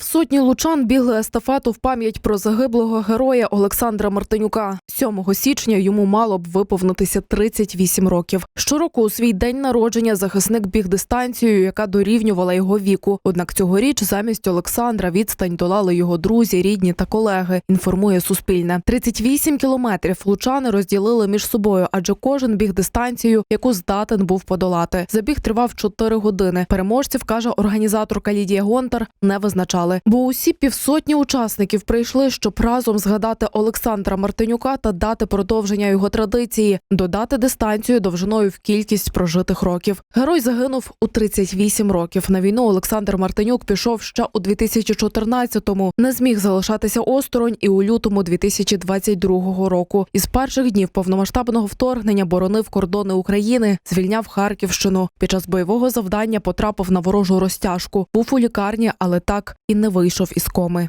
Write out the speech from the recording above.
Півсотні лучан бігли естафету в пам'ять про загиблого героя Олександра Мартинюка. 7 січня йому мало б виповнитися 38 років. Щороку у свій день народження захисник біг дистанцію, яка дорівнювала його віку. Однак цьогоріч замість Олександра відстань долали його друзі, рідні та колеги. Інформує Суспільне. 38 кілометрів лучани розділили між собою, адже кожен біг дистанцію, яку здатен був подолати. Забіг тривав 4 години. Переможців каже організаторка Лідія Гонтар, не визначали. Бо усі півсотні учасників прийшли, щоб разом згадати Олександра Мартинюка та дати продовження його традиції, додати дистанцію довжиною в кількість прожитих років. Герой загинув у 38 років. На війну Олександр Мартинюк пішов ще у 2014-му. Не зміг залишатися осторонь і у лютому 2022 року. Із перших днів повномасштабного вторгнення боронив кордони України, звільняв Харківщину. Під час бойового завдання потрапив на ворожу розтяжку. Був у лікарні, але так і не вийшов із коми.